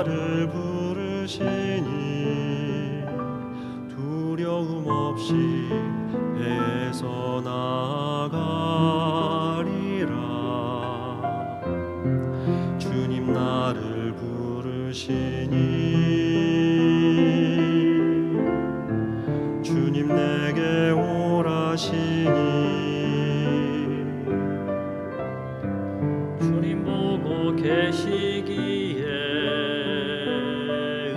나를 부르시니 두려움 없이 배에서 나가리라. 주님 나를 부르시니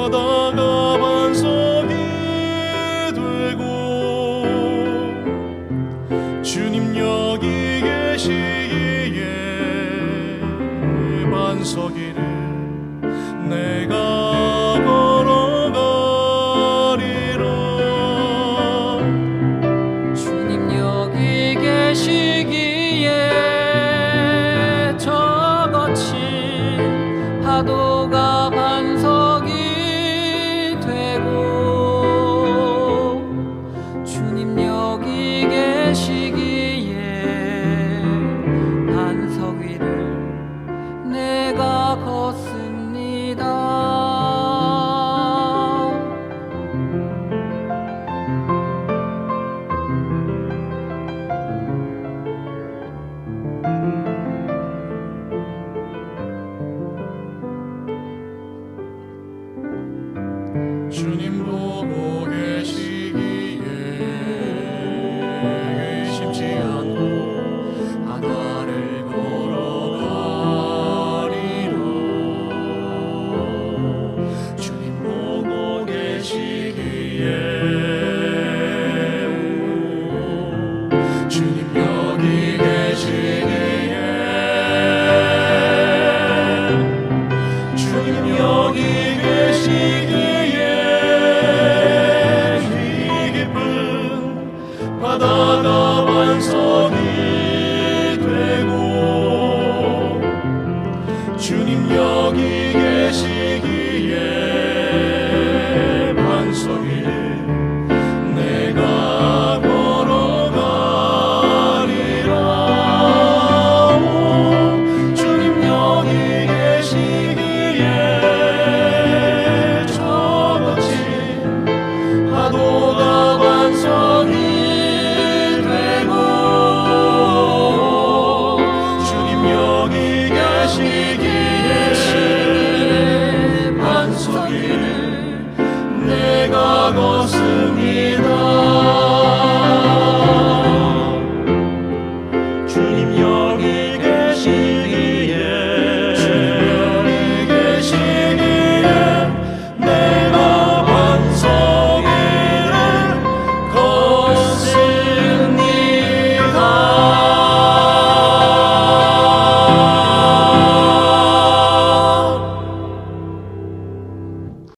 바다가 반석이 되고 주님 여기 계시기에 반석이를 내가 걸어가리라 주님 내가 걷습니다. 주님 여